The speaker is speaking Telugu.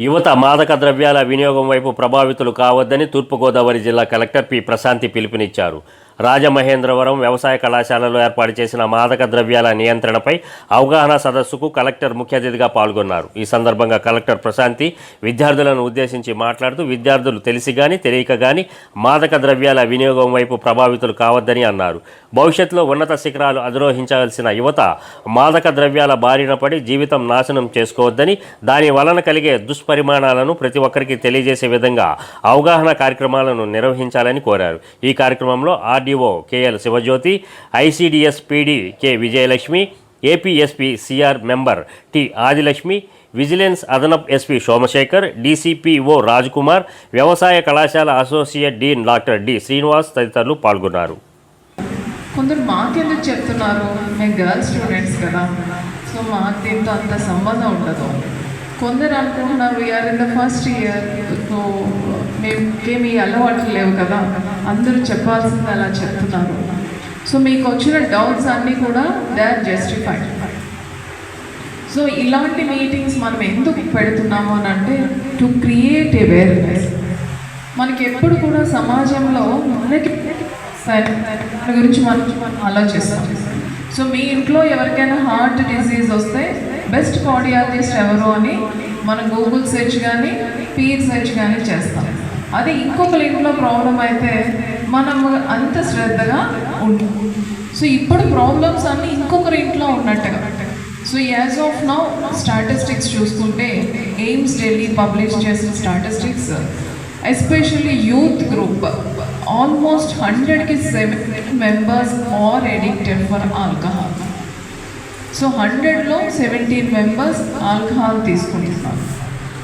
యువత మాదక ద్రవ్యాల వినియోగం వైపు ప్రభావితులు కావద్దని తూర్పుగోదావరి జిల్లా కలెక్టర్ పి. ప్రశాంతి పిలుపునిచ్చారు. రాజమహేంద్రవరం వ్యవసాయ కళాశాలలో ఏర్పాటు చేసిన మాదక ద్రవ్యాల నియంత్రణపై అవగాహన సదస్సుకు కలెక్టర్ ముఖ్య అతిథిగా పాల్గొన్నారు. ఈ సందర్భంగా కలెక్టర్ ప్రశాంతి విద్యార్థులను ఉద్దేశించి మాట్లాడుతూ విద్యార్థులు తెలిసి గాని తెలియక గాని మాదక ద్రవ్యాల వినియోగం వైపు ప్రభావితులు కావద్దని అన్నారు. భవిష్యత్తులో ఉన్నత శిఖరాలు అధిరోహించాల్సిన యువత మాదక ద్రవ్యాల బారిన పడి జీవితం నాశనం చేసుకోవద్దని దాని వలన కలిగే దుష్పరిమాణాలను ప్రతి ఒక్కరికి తెలియజేసే విధంగా అవగాహన కార్యక్రమాలను నిర్వహించాలని కోరారు. ఈ కార్యక్రమంలో RDO KL Sivajyothi ICDS PD K Vijayalakshmi APSP CR member T Adilakshmi vigilance అదనపు ఎస్పీ సోమశేఖర్ డీసీపీఓ కుమార్ వ్యవసాయ కళాశాల associate dean doctor D Srinivas తదితరులు పాల్గొన్నారు. కొందరు మాకెందుకు చెప్తున్నారు? మేము గర్ల్స్ స్టూడెంట్స్ కదా. సో మాకు దీంతో అంత సంబంధం ఉండదు. కొందరు అనుకుంటున్నారు we're in the first year so మేమేమి అలవాట్లు లేవు కదా? అందరూ చెప్పాల్సింది అలా చెప్తున్నారు. సో మీకు వచ్చిన డౌట్స్ అన్నీ కూడా దే ఆర్ జస్టిఫైడ్ సో ఇలాంటి మీటింగ్స్ మనం ఎందుకు పెడుతున్నాము అని అంటే టు క్రియేట్ అవేర్నెస్ మనకి ఎప్పుడు కూడా సమాజంలో మనకి సరే, గురించి మనం ఆలోచిస్తాం. సో మీ ఇంట్లో ఎవరికైనా హార్ట్ డిసీజ్ వస్తే బెస్ట్ కార్డియాలజిస్ట్ ఎవరు అని మనం గూగుల్ సెర్చ్ కానీ పీర్ సెర్చ్ కానీ చేస్తాం. అది ఇంకొక లింక్లో ప్రాబ్లం అయితే మనం అంత శ్రద్ధగా ఉంటాం సో ఇప్పుడు ప్రాబ్లమ్స్ అన్నీ ఇంకొకరి ఇంట్లో ఉన్నట్టుగా. So as of now statistics చూసుకుంటే ఎయిమ్స్ ఢిల్లీ పబ్లిష్ చేసిన statistics especially youth group almost హండ్రెడ్కి seven members are addicted for alcohol so హండ్రెడ్లో సెవెంటీన్ మెంబర్స్ ఆల్కహాల్ తీసుకుంటున్నారు.